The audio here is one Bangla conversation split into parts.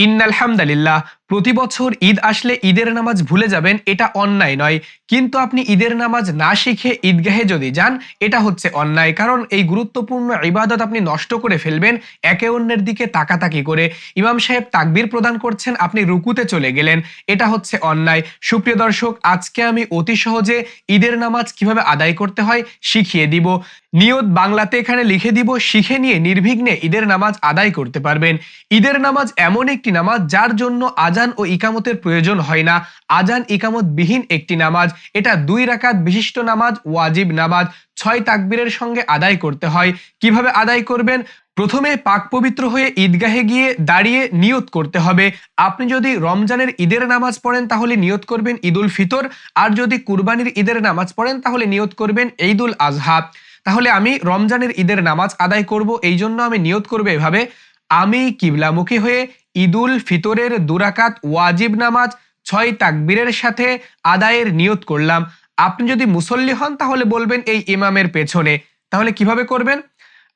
ইন্নালহামদালিল্লাহ প্রতি বছর ঈদ আসলে ঈদের নামাজ ভুলে যাবেন, এটা অন্যায় নয়। কিন্তু আপনি ঈদের নামাজ না শিখে ঈদগাহে যদি যান, এটা হচ্ছে অন্যায়। কারণ এই গুরুত্বপূর্ণ ইবাদত আপনি নষ্ট করে ফেলবেন, একে অন্যের দিকে তাকাতাকি করে। ইমাম সাহেব তাকবীর প্রদান করছেন, আপনি রুকুতে চলে গেলেন, এটা হচ্ছে অন্যায়। সুপ্রিয় দর্শক, আজকে আমি অতি সহজে ঈদের নামাজ কীভাবে আদায় করতে হয় শিখিয়ে দিব। নিয়ত বাংলাতে এখানে লিখে দিব, শিখে নিয়ে নির্বিঘ্নে ঈদের নামাজ আদায় করতে পারবেন। ঈদের নামাজ এমন একটি নামাজ যার জন্য আজান ও ইকামতের প্রয়োজন হয় না। আজান ইকামত বিহীন একটি নামাজ, এটা দুই রাকাত বিশিষ্ট নামাজ, ওয়াজিব নামাজ, ছয় তাকবীরের সঙ্গে আদায় করতে হয়। কীভাবে আদায় করবেন? প্রথমে পাক পবিত্র হয়ে ঈদগাহে গিয়ে দাঁড়িয়ে নিয়ত করতে হবে। আপনি যদি রমজানের ঈদের নামাজ পড়েন, তাহলে নিয়ত করবেন ঈদুল ফিতর। আর যদি কুরবানির ঈদের নামাজ পড়েন, তাহলে নিয়ত করবেন ঈদুল আজহা। তাহলে আমি রমজানের ঈদের নামাজ আদায় করব, এই জন্য আমি নিয়ত করব এভাবে। আমি কিবলামুখী হয়ে ঈদুল ফিতরের দুরাকাত ওয়াজিব নামাজ ছয় তাকবীরের সাথে আদায়ের নিয়ত করলাম। আপনি যদি মুসল্লি হন, তাহলে বলবেন এই ইমামের পেছনে। তাহলে কীভাবে করবেন?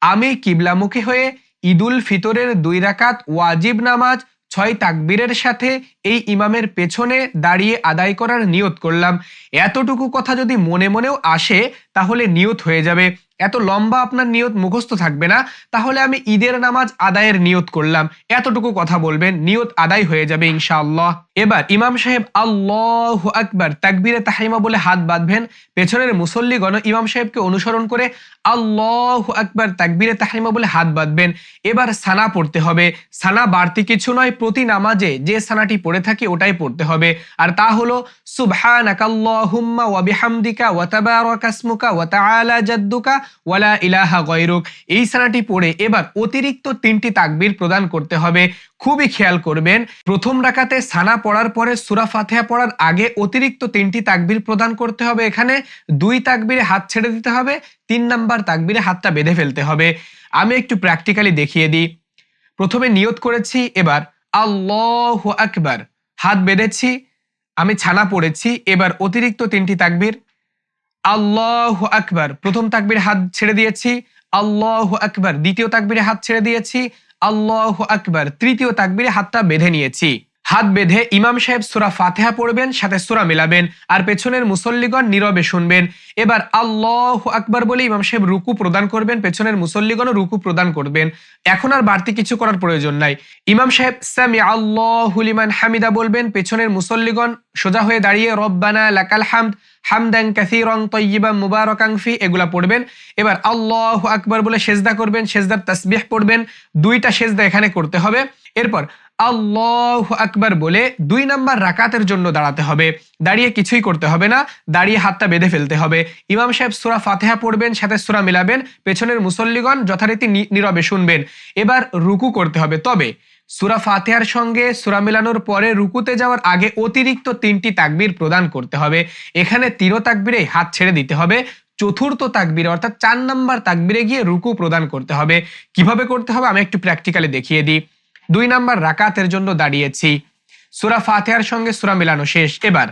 আমি কিবলামুখী হয়ে ঈদুল ফিতরের দুই রাকাত ওয়াজিব নামাজ ছয় তাকবীরের সাথে এই ইমামের পেছনে দাঁড়িয়ে আদায় করার নিয়ত করলাম। এতটুকু কথা যদি মনে মনেও আসে, তাহলে নিয়ত হয়ে যাবে। এত লম্বা আপনার নিয়ত মুখস্থ থাকবে না, তাহলে আমি ঈদের নামাজ আদায়ের নিয়ত করলাম। এতটুকু কথা বলবেন, নিয়ত আদায় হয়ে যাবে ইনশাআল্লাহ। এবার ইমাম সাহেব আল্লাহ আকবার তাকবিরে তাহিমা বলে হাত বাঁধবেন। পেছনের মুসল্লিগণ ইমাম সাহেবকে অনুসরণ করে আল্লাহ আকবার তাকবিরে তাহিমা বলে হাত বাঁধবেন। এবার সানা পড়তে হবে। সানা বাড়তি কিছু নয়, প্রতি নামাজে যে সানাটি পড়ে থাকে ওটাই পড়তে হবে। আর তা হলো, সুবহানাকাল্লাহুম্মা ওয়া বিহামদিকা ওয়া তাবারাকাসমুকা ওয়া তাআলা জাদ্দুকা ওয়ালা ইলাহা গয়রুক। এই সানাটি পড়ে এবার অতিরিক্ত তিনটি তাকবির প্রদান করতে হবে। খুবই খেয়াল করবেন, প্রথম রাকাতে সানা পড়ার পরে সুরা ফাতিহা পড়ার আগে অতিরিক্ত তিনটি তাকবির প্রদান করতে হবে এখানে। দুই তাকবিরে হাত ছেড়ে দিতে হবে, তিন নাম্বার তাকবিরে হাতটা বেঁধে ফেলতে হবে। আমি একটু প্র্যাকটিক্যালি দেখিয়ে দিই। প্রথমে নিয়ত করেছি, এবার আল্লাহ আকবার, হাত বেঁধেছি, আমি ছানা পড়েছি, এবার অতিরিক্ত তিনটি তাকবীর। আল্লাহ আকবার। প্রথম তাকবীর হাত ছেড়ে দিয়েছি, আল্লাহ আকবার। দ্বিতীয় তাকবীরে হাত ছেড়ে দিয়েছি, আল্লাহ আকবার। তৃতীয় তাকবীরে হাতটা বেঁধে নিয়েছি। হাত বেঁধে ইমাম সাহেব সুরা ফাতেহা পড়বেন, সাথে সুরা মিলাবেন, আর পেছনের মুসল্লিগণ নীরবে শুনবেন। এবার আল্লাহ আকবার বলে ইমাম সাহেব রুকু প্রদান করবেন, পেছনের মুসল্লিগণও রুকু প্রদান করবেন। এখন আর বাড়তি কিছু করার প্রয়োজন নাই। ইমাম সাহেব সামি আল্লাহুলিমান হামিদা বলবেন, পেছনের মুসল্লিগণ সোজা হয়ে দাঁড়িয়ে রব্বানা লাকাল হামদ, হামদান কাসিরং তৈয়িবাম মুবারকাং ফি, এগুলা পড়বেন। এবার আল্লাহ আকবর বলে সেজদা করবেন, সেজদার তাসবিহ পড়বেন, দুইটা সেজদা এখানে করতে হবে। এরপর আল্লাহ আকবর বলে দুই নাম্বার রাকাতের জন্য দাঁড়াতে হবে। দাঁড়িয়ে কিছুই করতে হবে না, দাঁড়িয়ে হাতটা বেঁধে ফেলতে হবে। ইমাম সাহেব সুরা ফাতেহা পড়বেন, সাথে সুরা মিলাবেন, পেছনের মুসল্লিগণ যথারীতি নীরবে শুনবেন। এবার রুকু করতে হবে। তবে সুরা ফাতেহার সঙ্গে সুরা মিলানোর পরে রুকুতে যাওয়ার আগে অতিরিক্ত তিনটি তাকবির প্রদান করতে হবে। এখানে তিনো তাকবিরে হাত ছেড়ে দিতে হবে। চতুর্থ তাকবিরে অর্থাৎ চার নাম্বার তাকবিরে গিয়ে রুকু প্রদান করতে হবে। কীভাবে করতে হবে? আমি একটু প্র্যাকটিক্যালি দেখিয়ে দিই। দুই নাম্বার রাকাতের জন্য দাঁড়িয়েছি। সুরা ফাতেহার সঙ্গে সুরা মিলানো শেষ। এবার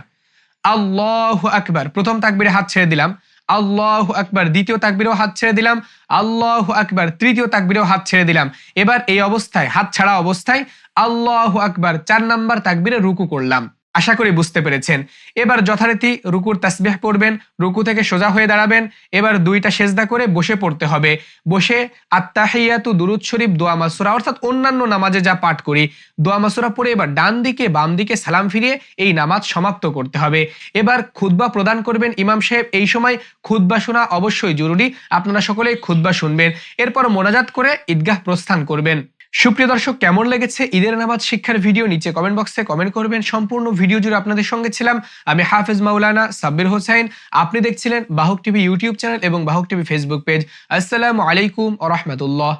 আল্লাহ আকবার, প্রথম তাকবিরে হাত ছেড়ে দিলাম। আল্লাহ আকবার, দ্বিতীয় তাকবিরেও হাত ছেড়ে দিলাম, আল্লাহ আকবার, তৃতীয় তাকবিরেও হাত ছেড়ে দিলাম। এবার এই অবস্থায়, হাত ছাড়া অবস্থায় আল্লাহ আকবার, চার নাম্বার তাকবিরে রুকু করলাম। আশা করি বুঝতে পেরেছেন। এবার যথারীতি রুকুর তাসবিহ পড়বেন, রুকু থেকে সোজা হয়ে দাঁড়াবেন, এবার দুইটা সেজদা করে বসে পড়তে হবে। বসে আত্মাহিয়াতু দুরুদ শরীফ, দোয়া মাসুরা, অর্থাৎ অন্যান্য নামাজে যা পাঠ করি। দোয়া মাসুরা পড়ে এবার ডান দিকে, বাম দিকে সালাম ফিরিয়ে এই নামাজ সমাপ্ত করতে হবে। এবার খুদ্া প্রদান করবেন ইমাম সাহেব। এই সময় খুদ্া শোনা অবশ্যই জরুরি। আপনারা সকলেই খুদ্া শুনবেন। এরপর মোনাজাত করে ঈদগাহ প্রস্থান করবেন। সুপ্রিয় দর্শক, কেমন লেগেছে ঈদের নামাজ শিক্ষার ভিডিও? নিচে কমেন্ট বক্সে কমেন্ট করবেন। সম্পূর্ণ ভিডিও জুড়ে আপনাদের সঙ্গে ছিলাম আমি হাফেজ মাউলানা সাব্বির হোসাইন। আপনি দেখছিলেন বাহক টিভি ইউটিউব চ্যানেল এবং বাহক টিভি ফেসবুক পেজ। আসসালামু আলাইকুম রহমতুল্লাহ।